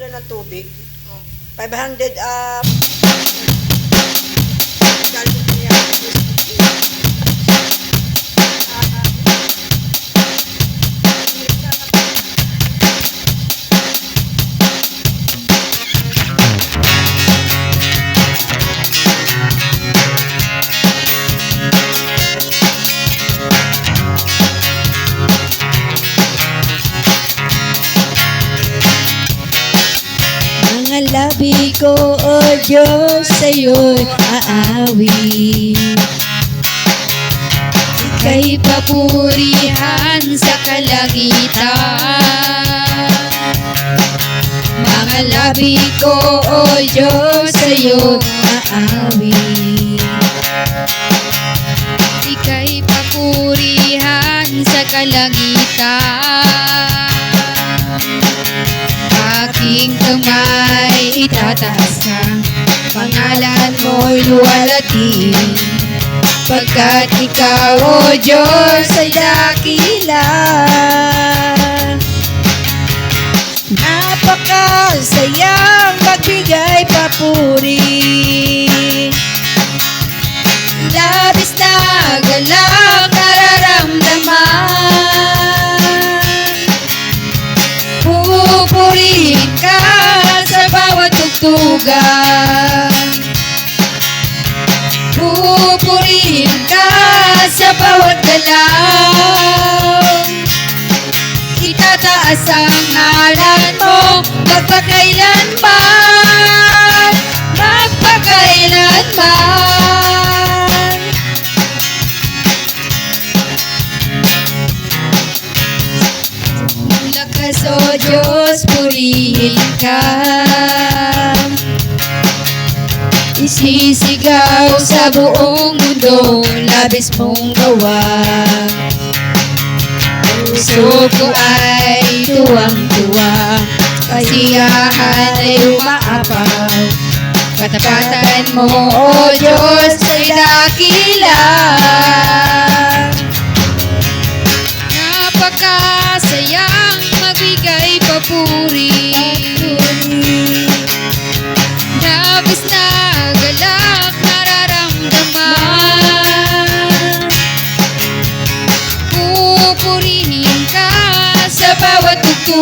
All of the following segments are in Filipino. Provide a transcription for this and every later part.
Wala ng tubig. Oh. 500 up. Galing Mga labi ko, O Diyos, sa'yo'y aawi. Ika'y papurihan sa kalangitan. Mga labi ko, O Diyos, sa'yo'y aawi. Ika'y papurihan sa kalangitan. Aking kamay itataas ka Pangalan mo'y luwalhati. Pagkat ikaw, O Diyos, ay dakila. Napakasayang magbigay papuri tugtugan Pupurihin ka sa bawat galaw. Itataas ang ngalan mo Magpakailanman Magpakailanman. Lakas o Diyos, purihin ka Isisigaw sa buong mundo Labis mong gawa. Puso ko ay tuwang-tuwa Kasiyahan ay umaapaw. Katapatan mo, O Diyos, ay dakila Napakasayang magbigay papuri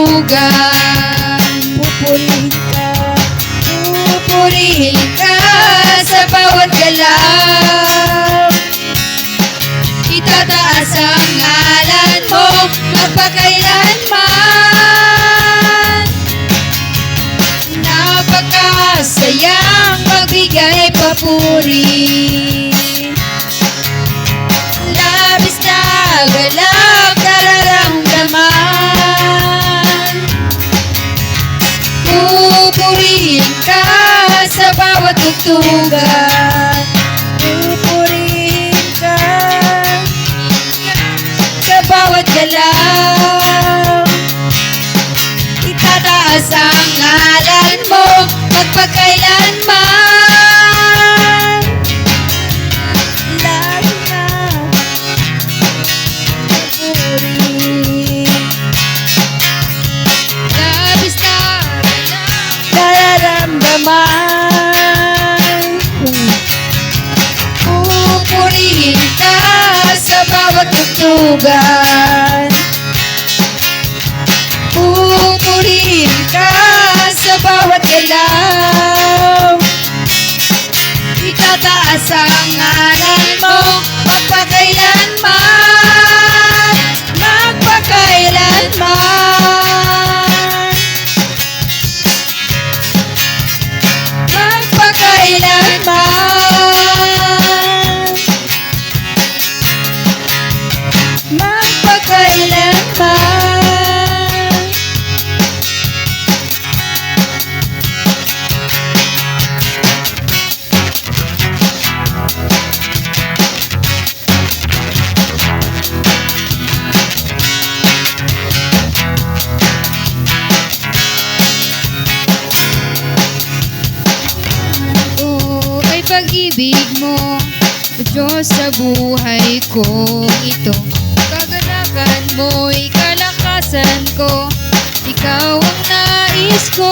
tugtugan Pupulin ka. Pupurihin ka sa bawat galaw. Itataas ang Napakasayang magbigay papuri. Labis na galak Pupurihin ka sa bawat tugtugan Pupulin ka. sa bawat galaw Itataas ang ngalan mo magpakailanman tugtugan Pupurihin ka sa bawat pag-ibig mo O Diyos sa buhay ko. Ito Kagalakan mo'y kalakasan ko. Ikaw ang nais ko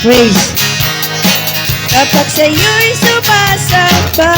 praise. Kapag sa'yo'y sumasamba,